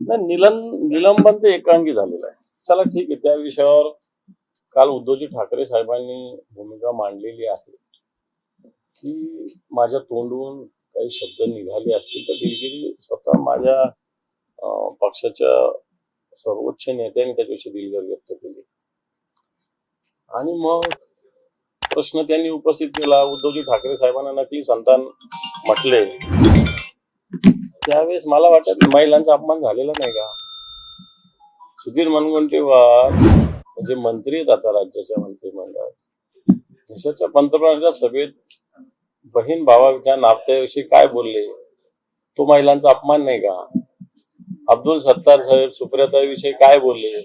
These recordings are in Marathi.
नाही निलं निलंबन ते एकांगी झालेलं आहे. चला ठीक आहे. त्या विषयावर काल उद्धवजी ठाकरे साहेबांनी भूमिका मांडलेली आहे की माझ्या तोंडून काही शब्द निघाले असतील तर दिलगिरी स्वतः माझ्या पक्षाच्या सर्वोच्च नेत्यांनी त्याच्याविषयी दिलगिरी व्यक्त केली. आणि मग प्रश्न त्यांनी उपस्थित केला. उद्धवजी ठाकरे साहेबांना नकली संतान म्हटले. त्यावेळेस मला वाटत महिलांचा अपमान झालेला नाही का? सुधीर मुनगंटीवार म्हणजे मंत्री आहेत आता राज्याच्या मंत्रिमंडळात. देशाच्या पंतप्रधानांच्या सभेत बहीण भावाच्या नात्याविषयी काय बोलले? तो महिलांचा अपमान नाही का? अब्दुल सत्तार साहेब सुप्रियाताईविषयी काय बोलले?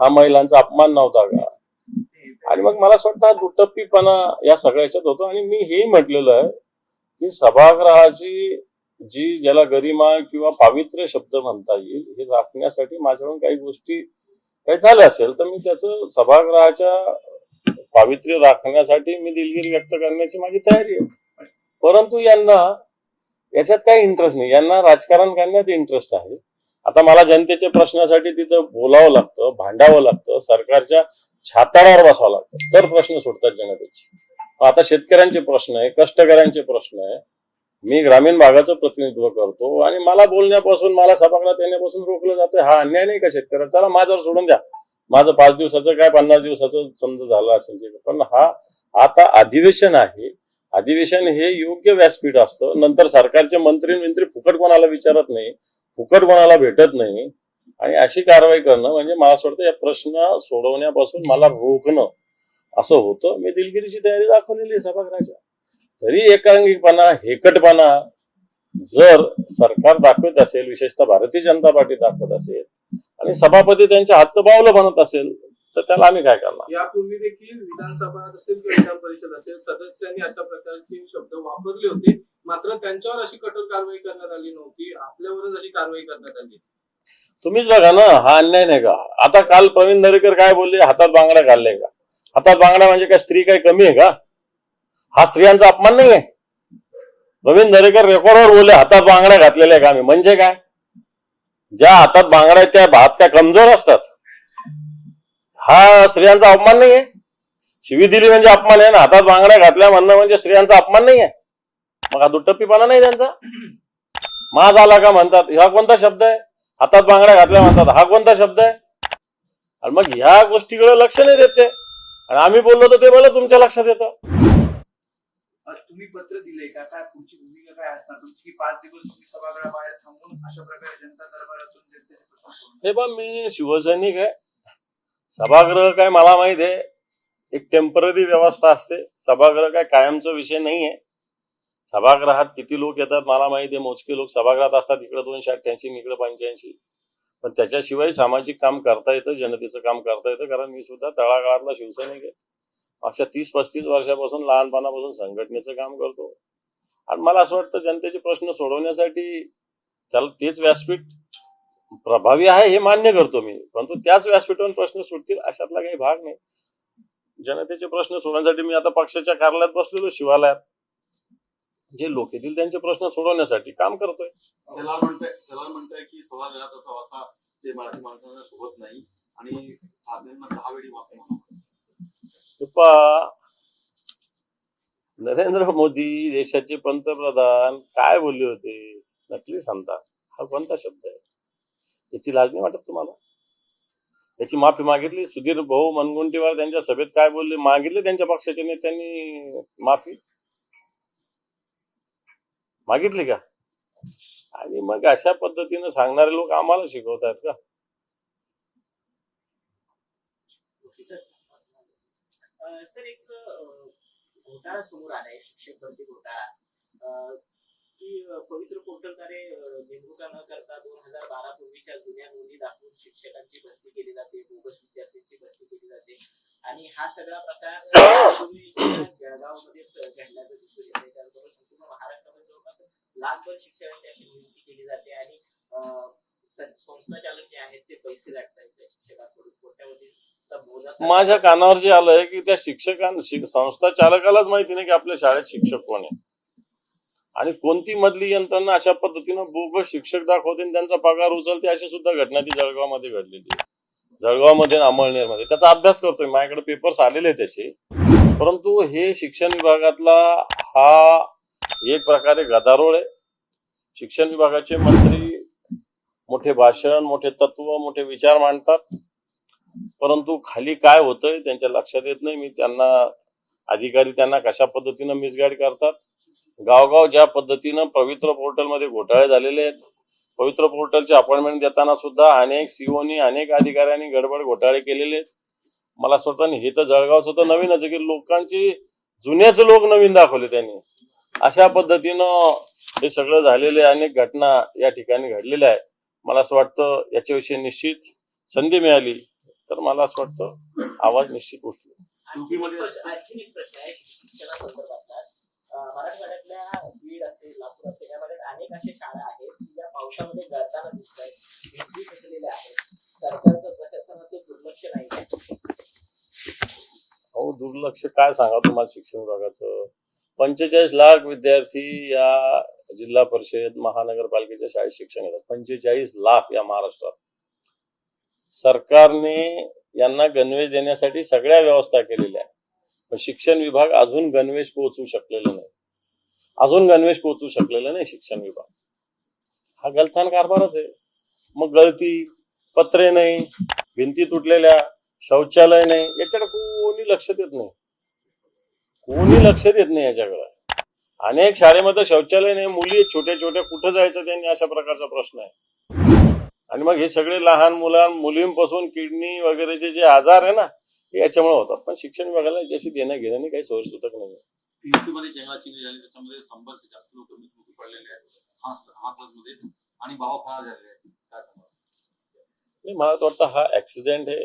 हा महिलांचा अपमान नव्हता का? आणि मग मला असं वाटतं दुटप्पीपणा या सगळ्याच्यात होतो. आणि मी हेही म्हटलेलं आहे की सभागृहाची जी ज्याला गरिमा किंवा पावित्र्य शब्द म्हणता येईल हे राखण्यासाठी माझ्याकडून काही गोष्टी काही झाल्या असेल तर मी त्याचं सभागृहाच्या पावित्र्य राखण्यासाठी मी दिलगिरी व्यक्त करण्याची माझी तयारी आहे. परंतु यांना याच्यात काही इंटरेस्ट नाही. यांना राजकारण करण्यात इंटरेस्ट आहे. आता मला जनतेच्या प्रश्नासाठी तिथं बोलावं लागतं भांडावं लागतं सरकारच्या छाताडावर बसावं लागतं. तर प्रश्न सुटतात जनतेचे. आता शेतकऱ्यांचे प्रश्न आहे कष्टकऱ्यांचे प्रश्न आहे. मी ग्रामीण भागाचं प्रतिनिधित्व करतो आणि मला बोलण्यापासून मला सभागृहात येण्यापासून रोखलं जातं हा अन्याय नाही का शेतकऱ्या चला माझ्यावर सोडून द्या. माझं पाच दिवसाचं काय पन्नास दिवसाचं समजा झालं असेल पण हा आता अधिवेशन आहे. अधिवेशन हे योग्य व्यासपीठ असतं. नंतर सरकारचे मंत्री मंत्री फुकट कोणाला विचारत नाही फुकट कोणाला भेटत नाही. आणि अशी कारवाई करणं म्हणजे मला असं वाटतं या प्रश्न सोडवण्यापासून मला रोखणं असं होतं. मी दिलगिरीची तयारी दाखवलेली आहे सभागृहाच्या. तरी एकांगिकपणा हेकटपणा जर सरकार दाखवत असेल विशेषतः भारतीय जनता पार्टी दाखवत असेल आणि सभापती त्यांच्या हातचं बावलं बनत असेल तर त्याला आम्ही काय करणार? यापूर्वी देखील विधानसभा असेल किंवा विधान परिषद असेल सदस्यांनी अशा प्रकारचे शब्द वापरले होते. मात्र त्यांच्यावर अशी कठोर कारवाई करण्यात आली नव्हती. आपल्यावरच अशी कारवाई करण्यात आली. तुम्हीच बघा ना हा अन्याय नाही का? आता काल प्रवीण दरेकर काय बोलले? हातात बांगड्या घालले का? हातात बांगड्या म्हणजे काय स्त्री काही कमी आहे का? हा स्त्रियांचा अपमान नाही आहे नवीन दरेकर रेकॉर्डवर बोलले हातात बांगड्या घातलेल्या आहे का आम्ही. म्हणजे काय? ज्या हातात बांगड्या आहेत त्या भात काय कमजोर असतात? हा स्त्रियांचा अपमान नाही आहे शिवी दिली म्हणजे अपमान आहे ना. हातात बांगड्या घातल्या म्हणणं म्हणजे स्त्रियांचा अपमान नाही आहे मग हा दुट्टप्पीपणा नाही त्यांचा? माज आला का म्हणतात हा कोणता शब्द आहे? हातात बांगड्या घातल्या म्हणतात हा कोणता शब्द आहे? आणि मग ह्या गोष्टीकडे लक्ष नाही देते आणि आम्ही बोललो तर ते मला तुमच्या लक्षात येतं. तुम्ही पत्र दिले का? काय पुढची भूमिका काय असणार? तुमची की पाच दिवस तुम्ही सभागृहाबाहेर थांबून अशा प्रकारे जनता दरबारातून जनतेचे हे बा मी शिवसैनिक आहे. सभागृह काय मला माहीत आहे. एक टेंपररी व्यवस्था असते. सभागृह काय कायमचा विषय नाही आहे सभागृहात किती लोक येतात मला माहिती आहे. मोजके लोक सभागृहात असतात. इकडे दोनशे अठ्ठ्याऐंशी इकडे पंच्याऐंशी. पण त्याच्याशिवाय सामाजिक काम करता येतं. जनतेचं काम करता येतं. कारण मी सुद्धा तळागाळातला शिवसैनिक आहे. अशा तीस पस्तीस वर्षापासून लहानपणापासून संघटनेचं काम करतो. आणि मला असं वाटतं जनतेचे प्रश्न सोडवण्यासाठी त्याला तेच व्यासपीठ प्रभावी आहे हे मान्य करतो मी. परंतु त्याच व्यासपीठावर प्रश्न सुटतील अशातला काही भाग नाही. जनतेचे प्रश्न सोडवण्यासाठी मी आता पक्षाच्या कार्यालयात बसलेलो शिवालयात. जे लोक येतील त्यांचे प्रश्न सोडवण्यासाठी काम करतोय. सलाल म्हणतोय सलाल म्हणतोय की सभागृहात असा वासा ते मराठी माणसांना सोबत नाही. आणि ठाकरेंना दहा वेळी वापर कृपा. पहा, नरेंद्र मोदी देशाचे पंतप्रधान काय बोलले होते? नकली सांगता. हा कोणता शब्द आहे? याची लाज नाही वाटत तुम्हाला? याची माफी मागितली? सुधीर भाऊ मनगुंटीवार त्यांच्या सभेत काय बोलले? मागितले त्यांच्या पक्षाच्या नेत्यांनी माफी? मागितली का? आणि मग अशा पद्धतीनं सांगणारे लोक आम्हाला शिकवतात का? सर एक घोटाळा समोर आलाय शिक्षक भरती घोटाळा. अं, की पवित्र पोर्टलद्वारे नेमणुका न करता दोन हजार बारा पूर्वीच्या जुन्या नोंदी दाखवून शिक्षकांची भरती केली जाते बोगस विद्यार्थ्यांची भरती केली जाते. आणि हा सगळा प्रकार जळगावमध्ये जळगावमध्येच घडल्याचं दिसून येते त्याचबरोबर संपूर्ण महाराष्ट्रामध्ये जवळपास लाखभर शिक्षकांची अशी नियुक्ती केली जाते आणि अं, संस्था चालक जे आहेत ते पैसे लाटतात त्या शिक्षकांकडून. कोट्यावधी माझ्या कानावर जे आलंय की त्या शिक्षकां संस्था चालकालाच माहिती नाही की आपल्या शाळेत शिक्षक कोण आहे. आणि कोणती मधली यंत्रणा अशा पद्धतीनं बोग शिक्षक दाखवते त्यांचा पगार उचलते अशी सुद्धा घटना ती जळगावमध्ये घडलेली आहे. जळगावमध्ये अमळनेर अमळनेरमध्ये. त्याचा अभ्यास करतोय. माझ्याकडे पेपर्स आलेले त्याचे. परंतु हे शिक्षण विभागातला हा एक प्रकारे गदारोळ आहे. शिक्षण विभागाचे मंत्री मोठे भाषण मोठे तत्व मोठे विचार मांडतात. परंतु खाली काय होतंय त्यांच्या लक्षात येत नाही. मी त्यांना अधिकारी त्यांना कशा पद्धतीनं मिसगाईड करतात? गावगाव ज्या पद्धतीनं पवित्र पोर्टलमध्ये घोटाळे झालेले आहेत पवित्र पोर्टलचे अपॉइंटमेंट देताना सुद्धा अनेक सीओनी अनेक अधिकाऱ्यांनी गडबड घोटाळे केलेले मला असं वाटतं हे तर जळगावचं तर नवीनच की लोकांची जुन्याच लोक नवीन दाखवले त्यांनी. अशा पद्धतीनं हे सगळं झालेले अनेक घटना या ठिकाणी घडलेल्या आहेत. मला असं वाटतं याच्याविषयी निश्चित संधी मिळाली. तर मला असं वाटतं आवाज निश्चित उठलो आणखी एक प्रश्न आणखीन एक प्रश्न आहे शिक्षणासंदर्भातला अं, मराठवाड्यातल्या बीड असेल लातूर असेल या भागात अनेक अशा शाळा आहेत की या पावसामध्ये गळताना दिसत आहेत भिंती खचलेल्या आहेत सरकारचं प्रशासनाचं दुर्लक्ष नाही अहो दुर्लक्ष काय सांगा तुम्हाला शिक्षण विभागाचं? पंचेचाळीस लाख विद्यार्थी या जिल्हा परिषद महानगरपालिकेच्या शाळेत शिक्षण घेतात. पंचेचाळीस लाख या महाराष्ट्रात. सरकारने यांना गणवेश देण्यासाठी सगळ्या व्यवस्था केलेल्या आहे पण शिक्षण विभाग अजून गणवेश पोहोचू शकलेलं नाही. अजून गणवेश पोहोचू शकलेला नाही शिक्षण विभाग. हा गलथान कारभारच आहे. मग गळती पत्रे नाही भिंती तुटलेल्या शौचालय नाही याच्याकडे कोणी लक्ष देत नाही. कोणी लक्ष देत नाही याच्याकडे. अनेक शाळेमध्ये शौचालय नाही मुली छोट्या छोट्या कुठं जायचं त्यांनी? अशा प्रकारचा प्रश्न आहे. आणि मग हे सगळे लहान मुलां मुलींपासून किडनी वगैरेचे जे आजार आहे ना हे याच्यामुळे होतात. पण शिक्षण विभागाला याच्याशी देणं घेणं काही सोय सुतक नाही हा हा आणि मला वाटतं हा ऍक्सिडेंट आहे.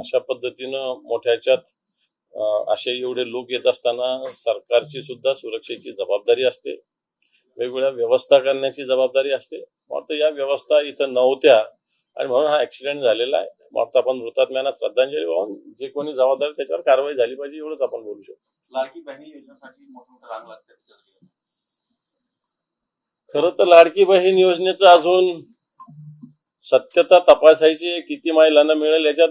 अशा पद्धतीनं मोठ्याच्यात असे एवढे लोक येत असताना सरकारची सुद्धा सुरक्षेची जबाबदारी असते. वेगवेगळ्या व्यवस्था करण्याची जबाबदारी असते. वाटतं या व्यवस्था इथं नव्हत्या. आणि म्हणून हा ऍक्सिडेंट झालेला आहे. वाटतं आपण मृतात्म्यांना श्रद्धांजली वाहून जे कोणी जबाबदारी त्याच्यावर कारवाई झाली पाहिजे एवढंच आपण बोलू शकतो. लाडकी बहिणी योजनेसाठी मोठमोठ्या रांग लागतात त्याच्यासाठी खरं तर लाडकी बहीण योजनेचं अजून सत्यता तपासायची किती महिलांना मिळेल याच्यात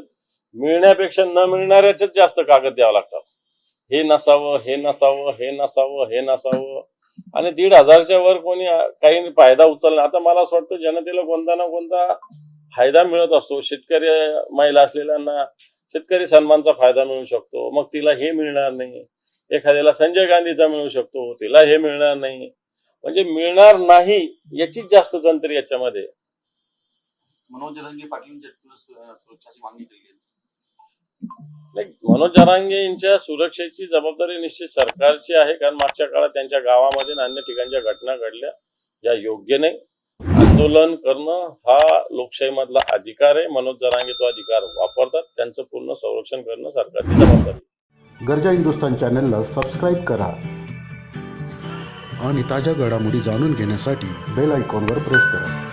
मिळण्यापेक्षा न मिळणाऱ्याच जास्त कागद द्यावं लागतात. हे नसावं हे नसावं हे नसावं हे नसावं. आणि दीड हजारच्या वर कोणी काही फायदा उचलला आता मला असं वाटतं जनतेला कोणता ना कोणता फायदा मिळत असतो. शेतकरी महिला असलेल्यांना शेतकरी सन्मानचा फायदा मिळू शकतो. मग तिला हे मिळणार नाही. एखाद्याला संजय गांधीचा मिळू शकतो. तिला हे मिळणार नाही. म्हणजे मिळणार नाही याचीच जास्त जंत्र याच्यामध्ये. मनोज पाटील सुरक्षाची मागणी केली मनोज जरांगे यांच्या सुरक्षेची जबाबदारी निश्चित सरकारची आहे कारण मागच्या काळात त्यांच्या गावामध्ये अन्य ठिकाणच्या घटना घडल्या या योग्य नाही. आंदोलन करणं हा लोकशाहीमधला अधिकार आहे. मनोज जरांगे तो अधिकार वापरतात. त्यांचं पूर्ण संरक्षण करणं सरकारची जबाबदारी गरजा हिंदुस्तान चॅनलला सबस्क्राईब करा आणि ताज्या घडामोडी जाणून घेण्यासाठी बेल आयकॉनवर प्रेस करा.